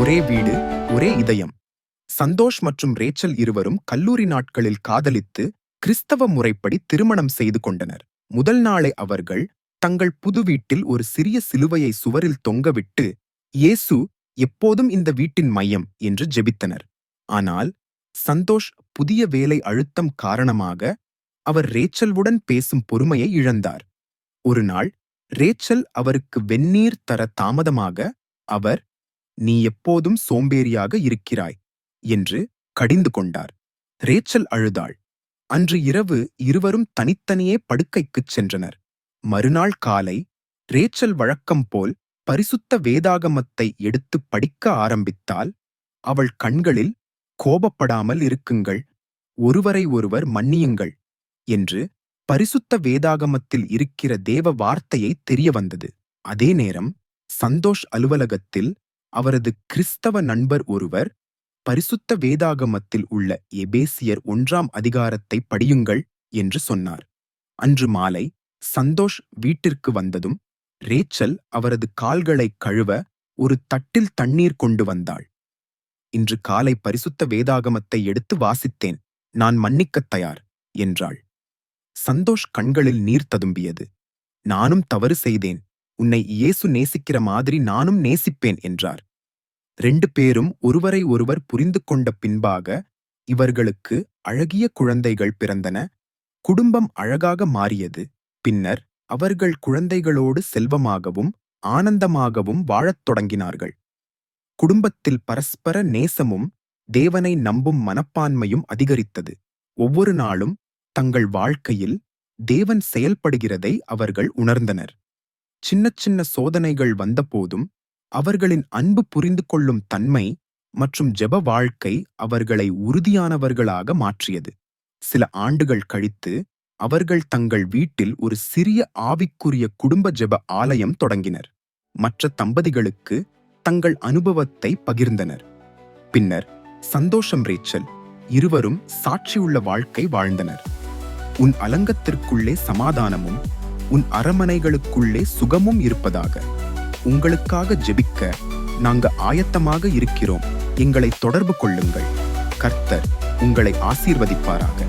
ஒரே வீடு ஒரே இதயம். சந்தோஷ் மற்றும் ரேச்சல் இருவரும் கல்லூரி நாட்களில் காதலித்து கிறிஸ்தவ முறைப்படி திருமணம் செய்து கொண்டனர். முதல் நாளை அவர்கள் தங்கள் புது வீட்டில் ஒரு சிறிய சிலுவையை சுவரில் தொங்கவிட்டு இயேசு எப்போதும் இந்த வீட்டின் மையம் என்று ஜெபித்தனர். ஆனால் சந்தோஷ் புதிய வேலை அழுத்தம் காரணமாக அவர் ரேச்சல்வுடன் பேசும் பொறுமையை இழந்தார். ஒரு நாள் ரேச்சல் அவருக்கு வெந்நீர் தர தாமதமாக அவர் நீ எப்போதும் சோம்பேறியாக இருக்கிறாய் என்று கடிந்து கொண்டார். ரேச்சல் அழுதாள். அன்று இரவு இருவரும் தனித்தனியே படுக்கைக்குச் சென்றனர். மறுநாள் காலை ரேச்சல் வழக்கம் போல் பரிசுத்த வேதாகமத்தை எடுத்து படிக்க ஆரம்பித்தால் அவள் கண்களில் கோபப்படாமல் இருக்குங்கள். ஒருவரை ஒருவர் மன்னியுங்கள் என்று பரிசுத்த வேதாகமத்தில் இருக்கிற தேவ வார்த்தையை தெரிய வந்தது அதே நேரம் சந்தோஷ் அலுவலகத்தில் அவரது கிறிஸ்தவ நண்பர் ஒருவர் பரிசுத்த வேதாகமத்தில் உள்ள எபேசியர் ஒன்றாம் அதிகாரத்தை படியுங்கள் என்று சொன்னார். அன்று மாலை சந்தோஷ் வீட்டிற்கு வந்ததும் ரேச்சல் அவரது கால்களை கழுவ ஒரு தட்டில் தண்ணீர் கொண்டு வந்தாள். இன்று காலை பரிசுத்த வேதாகமத்தை எடுத்து வாசித்தேன் நான் மன்னிக்கத் தயார் என்றாள். சந்தோஷ் கண்களில் நீர் ததும்பியது. நானும் தவறு செய்தேன் உன்னை இயேசு நேசிக்கிற மாதிரி நானும் நேசிப்பேன் என்றார். ரெண்டு பேரும் ஒருவரை ஒருவர் புரிந்து கொண்ட பின்பாக இவர்களுக்கு அழகிய குழந்தைகள் பிறந்தன. குடும்பம் அழகாக மாறியது. பின்னர் அவர்கள் குழந்தைகளோடு செல்வமாகவும் ஆனந்தமாகவும் வாழத் தொடங்கினார்கள். குடும்பத்தில் பரஸ்பர நேசமும் தேவனை நம்பும் மனப்பான்மையும் அதிகரித்தது. ஒவ்வொரு நாளும் தங்கள் வாழ்க்கையில் தேவன் செயல்படுகிறதை அவர்கள் உணர்ந்தனர். சின்ன சின்ன சோதனைகள் வந்தபோதும் அவர்களின் அன்பு புரிந்து கொள்ளும் தன்மை மற்றும் ஜெப வாழ்க்கை அவர்களை உறுதியானவர்களாக மாற்றியது. சில ஆண்டுகள் கழித்து அவர்கள் தங்கள் வீட்டில் ஒரு சிறிய ஆவிக்குரிய குடும்ப ஜெப ஆலயம் தொடங்கினர். மற்ற தம்பதிகளுக்கு தங்கள் அனுபவத்தை பகிர்ந்தனர். பின்னர் சந்தோஷம் ரேச்சல் இருவரும் சாட்சியுள்ள வாழ்க்கை வாழ்ந்தனர். உன் அலங்கத்திற்குள்ளே சமாதானமும் உன் அரமனைகளுக்குள்ளே சுகமும் இருப்பதாக. உங்களுக்காக ஜெபிக்க நாங்க ஆயத்தமாக இருக்கிறோம். எங்களை தொடர்பு கொள்ளுங்கள். கர்த்தர் உங்களை ஆசீர்வதிப்பாராக.